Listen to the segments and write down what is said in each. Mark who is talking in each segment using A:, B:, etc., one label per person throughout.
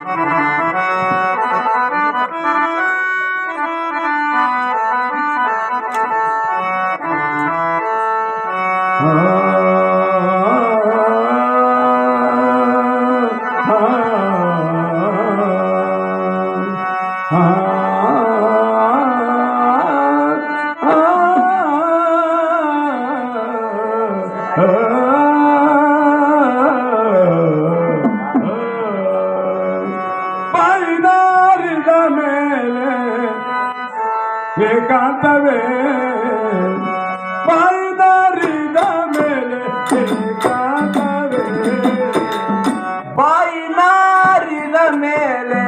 A: Thank you. ಪೈನಾರಿದ ಮೇಲೆ ಏಕಾಂತವೇ?
B: ಪೈನಾರಿದ ಮೇಲೆ
A: ಏಕಾಂತವೇ? ಬಾಯಿನಾರಿದ ಮೇಲೆ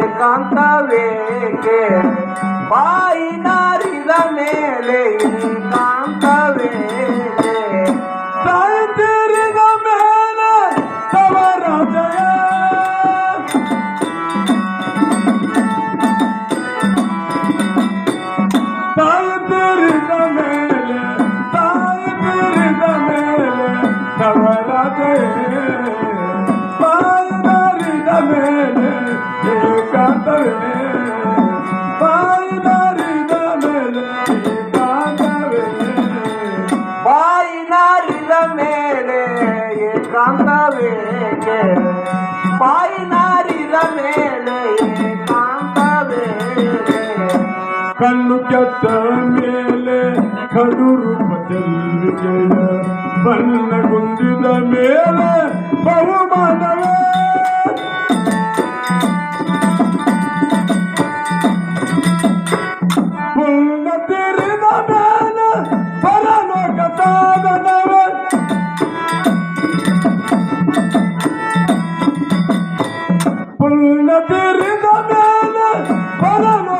B: ಏಕಾಂತವೇಕೆ ಬಾಯಿನಾರಿದ até.
A: ಕಣ್ಣು ಕೆತ್ತ ಮೇಲೆ ಕಡುರು ಬಣ್ಣ ಗುಂದಿದ ಮೇಲೆ ಬಹುಮಾನವೇ. ಪರಲೋಕ ಸಾಧನವೇ. ಪುಣ್ಯ ತೀರಿದ ಮೇಲೆ ಪರಲೋಕ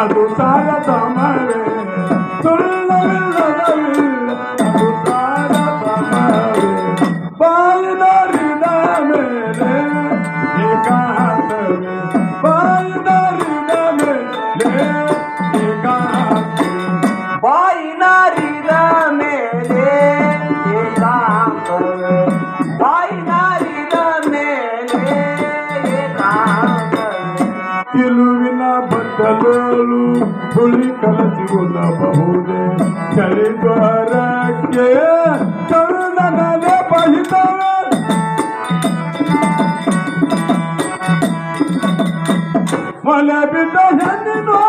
A: ಅದು ಸಾಲದ ಮಳೆ ಬಟ್ಟಲೋಳು ಹುಳಿ ಕಲಸಿಕೊಳ್ಳಬಹುದೇ ಚಳಿದ್ವಾರಕ್ಕೆ ಕರುಣನಲೆ ಪಹಿತವೇ? ಮಲೆ ಬಿದ್ದ ಹೆಣ್ಣಿನೋಳು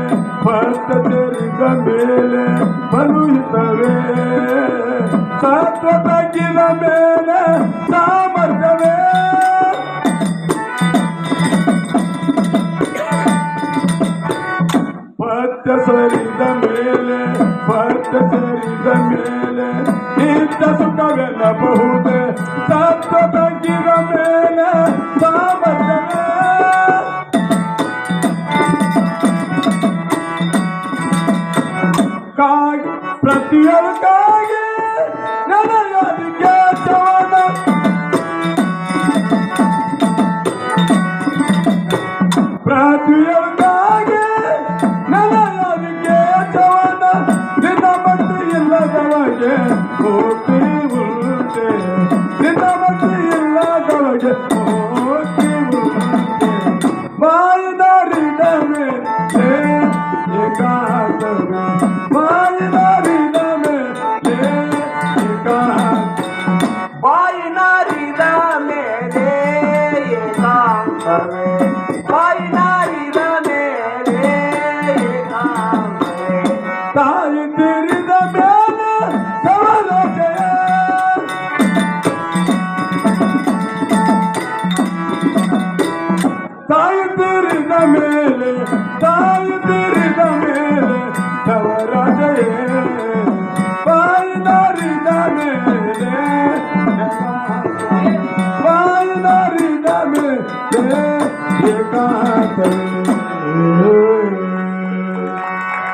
A: ಸರಕಿನೋಳು ಲಾಭವುಂಟೆ ಬಾಯಿನಾರಿದ ಮೇಲೆ ಏಕಾಂತವೇ ಬಾಯಿನಾರಿದ ಮೇಲೆ ಏಕಾಂತವೇ
B: ಬಾಯಿನಾರಿದ ಮೇಲೆ ಏಕಾಂತವೇ ಬಾಯಿನಾರಿದ ಮೇಲೆ ಏಕಾಂತವೇ
A: ಪತ್ತ ಸೇರಿದ ಮೇಲೆ ಪತ್ತ ಸೇರಿದ ಮೇಲೆ ಬಲುಹಿತವೇ ಸತ್ವ ತಗ್ಗಿದ ಮೇಲೆ ಸಾಮರ್ಥ್ಯವೇ ಪತ್ತ ಸರಿದ ಮೇಲೆ ಪತ್ತ ಸರಿದ ಮೇಲೆ ನಿತ್ಯ ಸುಖವೆನ್ನಬಹುದೇ ಸತ್ವ ತಗ್ಗಿದ ಮೇಲೆ ಸಾಮರ್ಥ್ಯವೇ ಪ್ರತಿಯೊಳಗಾಗಿ ನನಗಾಗಿ ಚವನ ಪ್ರತಿಯೊಳಗಾಗಿ ನನಗೆ ಚವನ ನಿನ್ನ ಮಟ್ಟು ಇಲ್ಲದವಗೆ ಹೋಗಿ தாய் திருந்த மேலே தாய் திரு Thank you.